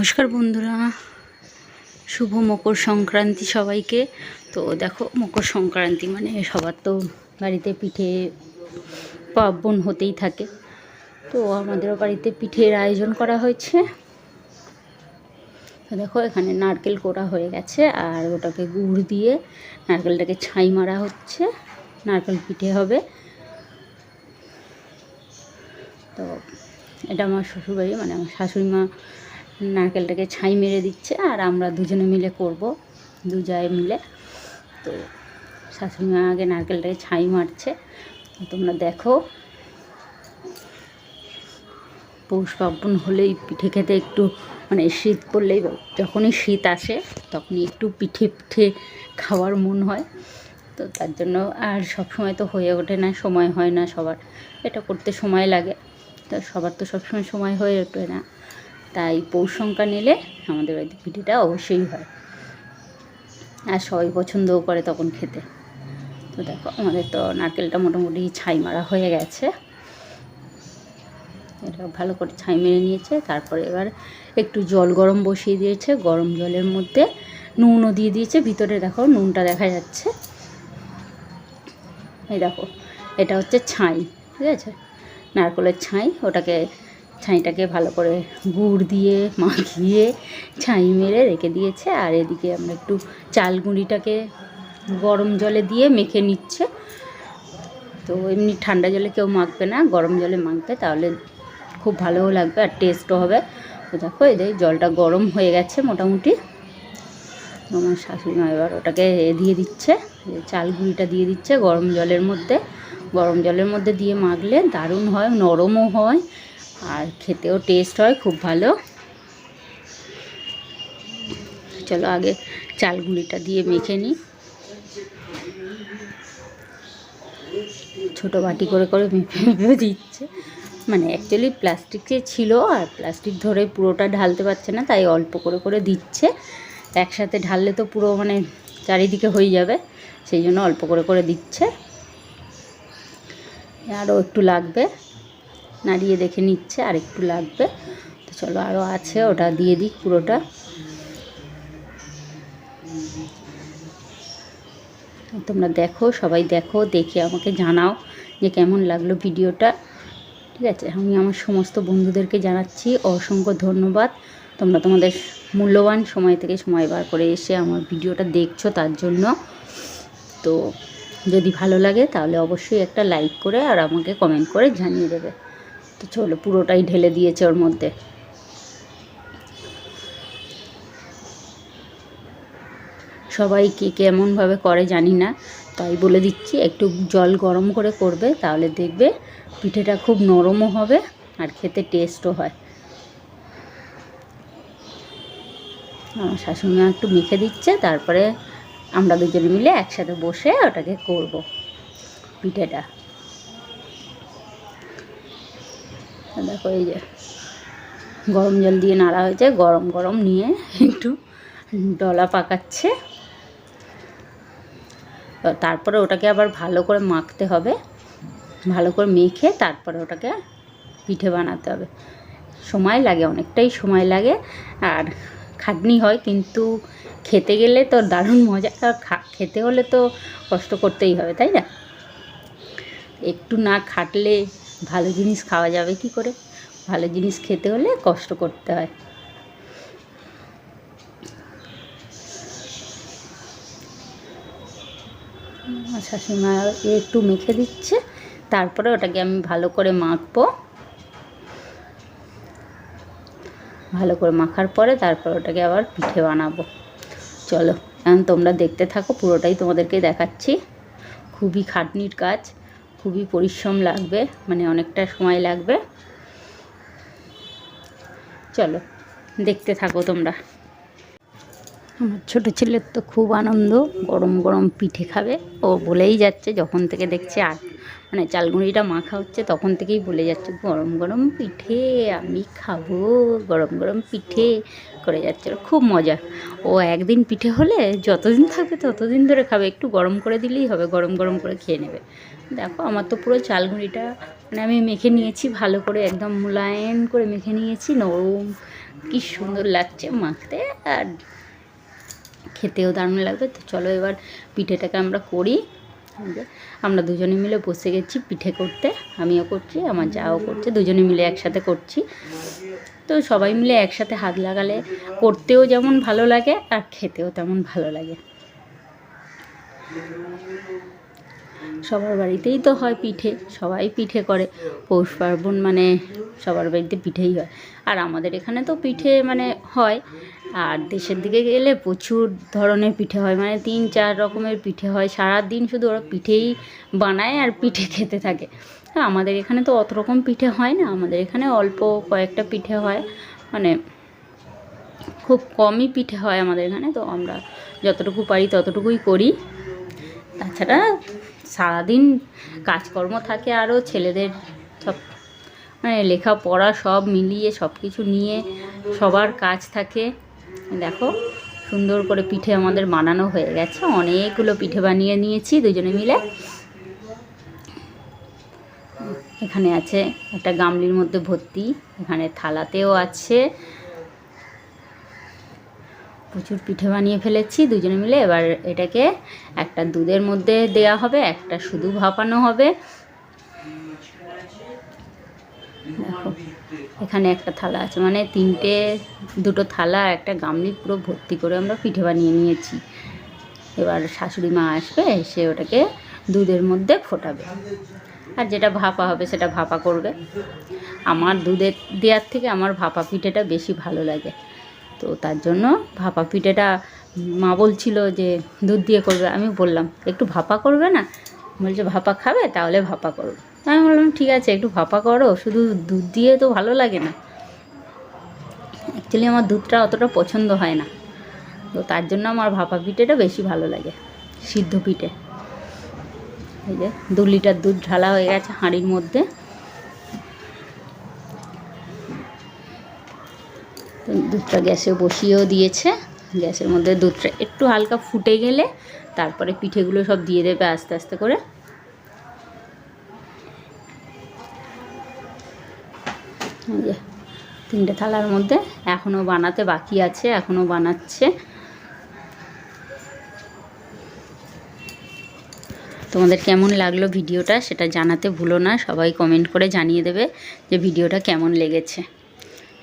নমস্কার বন্ধুরা। শুভ মকর সংক্রান্তি সবাইকে। তো দেখো, মকর সংক্রান্তি মানে সবার তো বাড়িতে পিঠে পার্বণ হতেই থাকে। তো আমাদেরও বাড়িতে পিঠের আয়োজন করা হয়েছে। তো দেখো, এখানে নারকেল কোড়া হয়ে গেছে আর ওটাকে গুড় দিয়ে নারকেলটাকে ছাই মারা হচ্ছে। নারকেল পিঠে হবে। তো এটা আমার শ্বশুরবাড়ি মানে আমার শাশুড়ি মা নারকেলটাকে ছাই মেরে দিচ্ছে আর আমরা দুজনে মিলে করব, দু জায় মিলে। তো শাশুড়ি মা আগে নারকেলটাকে ছাই মারছে। তোমরা দেখো, পৌষ পার্বণ হলেই পিঠে খেতে একটু মানে শীত পড়লেই যখনই শীত আসে তখনই একটু পিঠে পিঠে খাওয়ার মন হয়। তো তার জন্য আর সব সময় তো হয়ে ওঠে না, সময় হয় না সবার। এটা করতে সময় লাগে। তো সবার তো সবসময় সময় হয়ে ওঠে না। তাই পৌষ নিলে আমাদের বাড়িতে পিঠেটা অবশ্যই হয়। আর সবাই পছন্দও করে তখন খেতে। তো দেখো, আমাদের তো নারকেলটা মোটামুটি ছাই মারা হয়ে গেছে। এটা ভালো করে ছাই মেরে নিয়েছে। তারপরে এবার একটু জল গরম বসিয়ে দিয়েছে। গরম জলের মধ্যে নুনও দিয়ে দিয়েছে। ভিতরে দেখো, নুনটা দেখা যাচ্ছে। এই দেখো, এটা হচ্ছে ছাই, ঠিক আছে? নারকেলের ছাই, ওটাকে ছাইটাকে ভালো করে গুড় দিয়ে, মাখিয়ে ছাই মেরে রেখে দিয়েছে। আর এদিকে আমরা একটু চাল গুঁড়িটাকে গরম জলে দিয়ে মেখে নিচ্ছে। তো এমনি ঠান্ডা জলে কেউ মাখবে না, গরম জলে মাখবে, তাহলে খুব ভালোও লাগবে আর টেস্টও হবে। তো দেখো এদের জলটা গরম হয়ে গেছে মোটামুটি। আমার শাশুড়ি মা এবার ওটাকে দিয়ে দিচ্ছে চাল গুঁড়িটা দিয়ে দিচ্ছে গরম জলের মধ্যে। গরম জলের মধ্যে দিয়ে মাখলে দারুণ হয়, নরমও হয়। আর খেতেও টেস্ট হয়, খুব ভালো। চলো আগে চাল গুঁড়িটা দিয়ে মেখে নিই। ছোটো বাটি করে করে মেপে দিচ্ছে। মানে অ্যাকচুয়ালি প্লাস্টিকে ছিল আর প্লাস্টিক ধরে পুরোটা ঢালতে পারছে না, তাই অল্প করে করে দিচ্ছে। একসাথে ঢাললে তো পুরো মানে চারিদিকে হয়ে যাবে, সেই জন্য অল্প করে করে দিচ্ছে। আরও একটু লাগবে। নাড়িয়ে দেখে নিচ্ছে, আর একটু লাগবে। তো চলো আরও আছে, ওটা দিয়ে দিই পুরোটা। তোমরা দেখো, সবাই দেখো, দেখে আমাকে জানাও যে কেমন লাগল ভিডিওটা। ঠিক আছে, আমি আমার সমস্ত বন্ধুদেরকে জানাচ্ছি অসংখ্য ধন্যবাদ। তোমরা তোমাদের মূল্যবান সময় থেকে সময় বার করে এসে আমার ভিডিওটা দেখছ তার জন্য। তো যদি ভালো লাগে তাহলে অবশ্যই একটা লাইক করে আর আমাকে কমেন্ট করে জানিয়ে দেবে। তো চলো, পুরোটাই ঢেলে দিয়েছে ওর মধ্যে। সবাই কে কেমনভাবে করে জানি না, তাই বলে দিচ্ছি, একটু জল গরম করে করবে, তাহলে দেখবে পিঠেটা খুব নরমও হবে আর খেতে টেস্টও হয়। আমার শাশুড়িমা একটু মেখে দিচ্ছে, তারপরে আমরা দুজনে মিলে একসাথে বসে ওটাকে করব পিঠেটা। দেখো এই যে গরম জল দিয়ে নাড়া হয়েছে, গরম গরম নিয়ে একটু ডলা পাকাচ্ছে। তারপরে ওটাকে আবার ভালো করে মাখতে হবে, ভালো করে মেখে তারপরে ওটাকে পিঠে বানাতে হবে। সময় লাগে, অনেকটাই সময় লাগে, আর খাটনি হয়, কিন্তু খেতে গেলে তো দারুণ মজা, আর খেতে হলে তো কষ্ট করতেই হবে, তাই না? একটু না খাটলে ভালো জিনিস খাওয়া যাবে কি করে? ভালো জিনিস খেতে হলে কষ্ট করতে হয়। শাশুড়িমা একটু মেখে দিচ্ছে, তারপরে ওটাকে আমি ভালো করে মাখবো। ভালো করে মাখার পরে তারপর ওটাকে আবার পিঠে বানাবো। চলো, এখন তোমরা দেখতে থাকো, পুরোটাই তোমাদেরকে দেখাচ্ছি। খুবই খাটনির কাজ। খুবই পরিশ্রম লাগবে মানে অনেকটা সময় লাগবে। চলো, দেখতে থাকো তোমরা। আমার ছোটো ছেলের তো খুব আনন্দ, গরম গরম পিঠে খাবে। ও বলেই যাচ্ছে যখন থেকে দেখছে আর মানে চালগুঁড়িটা মাখা হচ্ছে তখন থেকেই বলে যাচ্ছে, গরম গরম পিঠে আমি খাব, গরম গরম পিঠে, করে যাচ্ছে। খুব মজা। ও একদিন পিঠে হলে যতদিন থাকবে ততদিন ধরে খাবে, একটু গরম করে দিলেই হবে, গরম গরম করে খেয়ে নেবে। দেখো, আমার তো পুরো চালগুঁড়িটা মানে আমি মেখে নিয়েছি ভালো করে, একদম মোলায়েম করে মেখে নিয়েছি, নরম। কি সুন্দর লাগছে মাখতে আর খেতেও দারুণ লাগবে। তো চলো এবার পিঠেটাকে আমরা করি। আমরা দুজনে মিলে বসে গেছি পিঠে করতে, আমিও করছি, আমার যাও করছে, দুজনে মিলে একসাথে করছি। তো সবাই মিলে একসাথে হাত লাগালে করতেও যেমন ভালো লাগে আর খেতেও তেমন ভালো লাগে। সবার বাড়িতেই তো হয় পিঠে, সবাই পিঠে করে। পৌষ পার্বণ মানে সবার বাড়িতে পিঠেই হয়। আর আমাদের এখানে তো পিঠে মানে হয়, আর দেশের দিকে গেলে প্রচুর ধরনের পিঠে হয়। মানে তিন চার রকমের পিঠে হয়। সারা দিন শুধু ওরা পিঠেই বানায় আর পিঠে খেতে থাকে। হ্যাঁ আমাদের এখানে তো অত রকম পিঠে হয় না। আমাদের এখানে অল্প কয়েকটা পিঠে হয়। মানে খুব কমই পিঠে হয় আমাদের এখানে। তো আমরা যতটুকু পারি ততটুকুই করি। তাছাড়া সারাদিন কাজকর্ম থাকে আরও ছেলেদের সব মানে লেখাপড়া সব মিলিয়ে সব কিছু নিয়ে সবার কাজ থাকে। দেখো, সুন্দর করে পিঠে আমাদের বানানো হয়ে গেছে। অনেকগুলো পিঠে বানিয়ে নিয়েছি দুজনে মিলে। এখানে আছে একটা গামলির মধ্যে ভর্তি, এখানে থালাতেও আছে। প্রচুর পিঠে বানিয়ে ফেলেছি, দুজনে মিলে। এবার এটাকে একটা দুধের মধ্যে দেয়া হবে, একটা শুধু ভাপানো হবে। এখানে একটা থালা আছে মানে তিনটে, দুটো থালা, একটা গামলি পুরো ভর্তি করে আমরা পিঠে বানিয়ে নিয়েছি। এবার শাশুড়ি মা আসবে সে ওটাকে দুধের মধ্যে ফোটাবে। আর যেটা ভাপা হবে, সেটা ভাপা করবে। আমার দুধের দেওয়ার থেকে আমার ভাপা পিঠেটা বেশি ভালো লাগে। তো তার জন্য ভাপা পিঠেটা মা বলছিল যে দুধ দিয়ে করবে। আমি বললাম, একটু ভাপা করবে না? বলছে, ভাপা খাবে? তাহলে ভাপা করো। আমি বললাম, ঠিক আছে, একটু ভাপা করো, শুধু দুধ দিয়ে তো ভালো লাগে না। অ্যাকচুয়ালি আমার দুধটা অতটা পছন্দ হয় না। তো তার জন্য আমার ভাপা পিঠেটা বেশি ভালো লাগে, সিদ্ধ পিঠে। এই যে দু লিটার দুধ ঢালা হয়ে গেছে হাঁড়ির মধ্যে তো দুধটা গ্যাসে বসিয়েও দিয়েছে। গ্যাসের মধ্যে দুধটা একটু হালকা ফুটে গেলে তারপরে পিঠেগুলো সব দিয়ে দেবে আস্তে আস্তে করে। তিনটে থালার মধ্যে এখনও বানাতে বাকি আছে এখনও বানাচ্ছে। তোমাদের কেমন লাগল ভিডিওটা সেটা জানাতে ভুলো না, সবাই কমেন্ট করে জানিয়ে দেবে যে ভিডিওটা কেমন লেগেছে।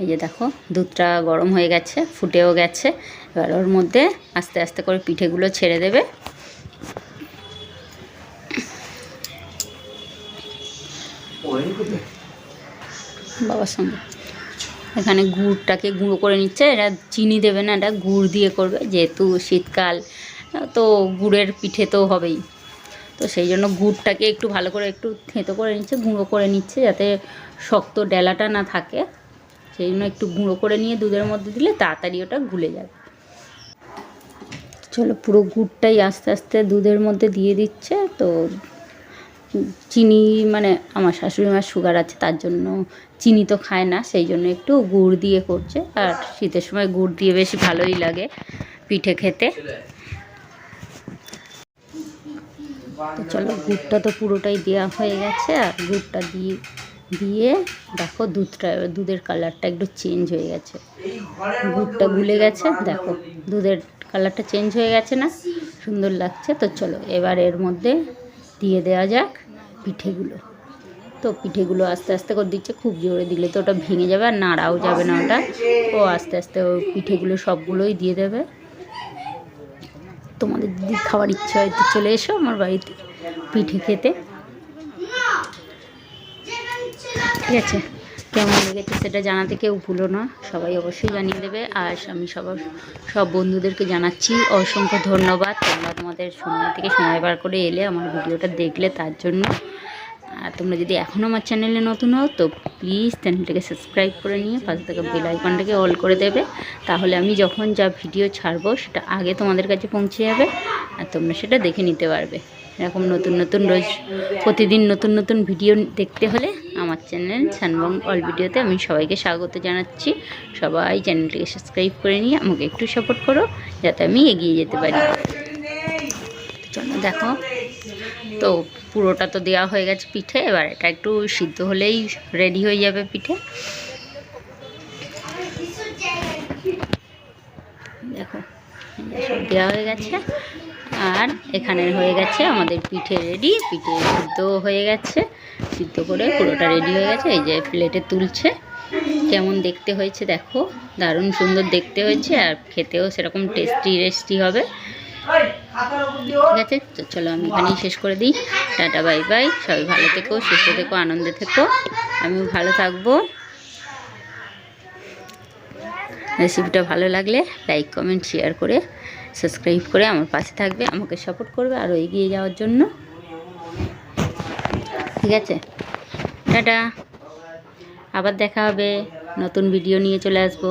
এই যে দেখো, দুধটা গরম হয়ে গেছে, ফুটেও গেছে। এবার ওর মধ্যে আস্তে আস্তে করে পিঠেগুলো ছেড়ে দেবে। বাবার সঙ্গে। এখানে গুড়টাকে গুঁড়ো করে নিচ্ছে এটা চিনি দেবে না, এটা গুড় দিয়ে করবে, যেহেতু শীতকাল, তো গুড়ের পিঠে তো হবেই। তো সেই জন্য গুড়টাকে একটু ভালো করে একটু থেঁতো করে নিচ্ছে, গুঁড়ো করে নিচ্ছে, যাতে শক্ত ডেলাটা না থাকে। সেই জন্য একটু গুঁড়ো করে নিয়ে দুধের মধ্যে দিলে তাড়াতাড়ি ওটা গুলে যাবে। চলো পুরো গুড়টাই আস্তে আস্তে দুধের মধ্যে দিয়ে দিচ্ছে। তো চিনি মানে আমার শাশুড়ি মার সুগার আছে, তার জন্য চিনি তো খায় না, সেই জন্য একটু গুড় দিয়ে করছে। আর শীতের সময় গুড় দিয়ে বেশি ভালোই লাগে পিঠে খেতে। তো চলো গুড়টা তো পুরোটাই দেওয়া হয়ে গেছে, আর গুড়টা দিয়ে দিয়ে দেখো দুধটা, দুধের কালারটা একটু চেঞ্জ হয়ে গেছে। গুড়টা গুলে গেছে, দেখো, দুধের কালারটা চেঞ্জ হয়ে গেছে না? সুন্দর লাগছে, তো চলো এবার এর মধ্যে দিয়ে দেওয়া যাক পিঠেগুলো। তো পিঠেগুলো আস্তে আস্তে করে দিচ্ছে, খুব জোরে দিলে তো ওটা ভেঙে যাবে আর নাড়াও যাবে না ওটা। ও আস্তে আস্তে ওই পিঠেগুলো সবগুলোই দিয়ে দেবে। তোমাদের যদি খাওয়ার ইচ্ছে হয়, তো চলে এসো আমার বাড়িতে পিঠে খেতে। ঠিক আছে। কেমন লেগেছে সেটা জানাতে কেউ ভুলো না। সবাই অবশ্যই জানিয়ে দেবে। আর আমি সবার সব বন্ধুদেরকে জানাচ্ছি অসংখ্য ধন্যবাদ। তোমরা তোমাদের সময় থেকে সময় বার করে এলে আমার ভিডিওটা দেখলে তার জন্য। আর তোমরা যদি এখনও আমার চ্যানেলে নতুন হও, তো প্লিজ চ্যানেলটাকে সাবস্ক্রাইব করে নিয়ে পাশে থাকা বেল আইকনটাকে অল করে দেবে। তাহলে আমি যখন যা ভিডিও ছাড়বো, সেটা আগে তোমাদের কাছে পৌঁছে যাবে। আর তোমরা সেটা দেখে নিতে পারবে। এরকম নতুন নতুন রোজ প্রতিদিন নতুন নতুন ভিডিও দেখতে হলে আমার চ্যানেল সানবং অল ভিডিওতে আমি সবাইকে স্বাগত জানাচ্ছি। সবাই চ্যানেলটিকে সাবস্ক্রাইব করে নিয়ে আমাকে একটু সাপোর্ট করো, যাতে আমি এগিয়ে যেতে পারি। দেখো। তো পুরোটা তো দেওয়া হয়ে গেছে পিঠে, এবার এটা একটু সিদ্ধ হলেই রেডি হয়ে যাবে পিঠে। দেখো দেওয়া হয়ে গেছে। আর এখানে হয়ে গেছে আমাদের পিঠে রেডি। পিঠে সিদ্ধ হয়ে গেছে। সিদ্ধ করে পুরোটা রেডি হয়ে গেছে। এই যে প্লেটে তুলছে। কেমন দেখতে হয়েছে দেখো। দারুণ সুন্দর দেখতে হয়েছে আর খেতেও সেরকম টেস্টি টেস্টি হবে। ঠিক আছে, তো চলো আমি এখানেই শেষ করে দিই। Tata, bye bye. সবাই ভালো থেকো, সুস্থ থেকো, আনন্দে থেকো। আমিও ভালো থাকব। রেসিপিটা ভালো লাগলে লাইক, কমেন্ট শেয়ার করে সাবস্ক্রাইব করে আমার পাশে থাকবে, আমাকে সাপোর্ট করবে আরও এগিয়ে যাওয়ার জন্য। ঠিক আছে? টাটা। আবার দেখা হবে। নতুন ভিডিও নিয়ে চলে আসব।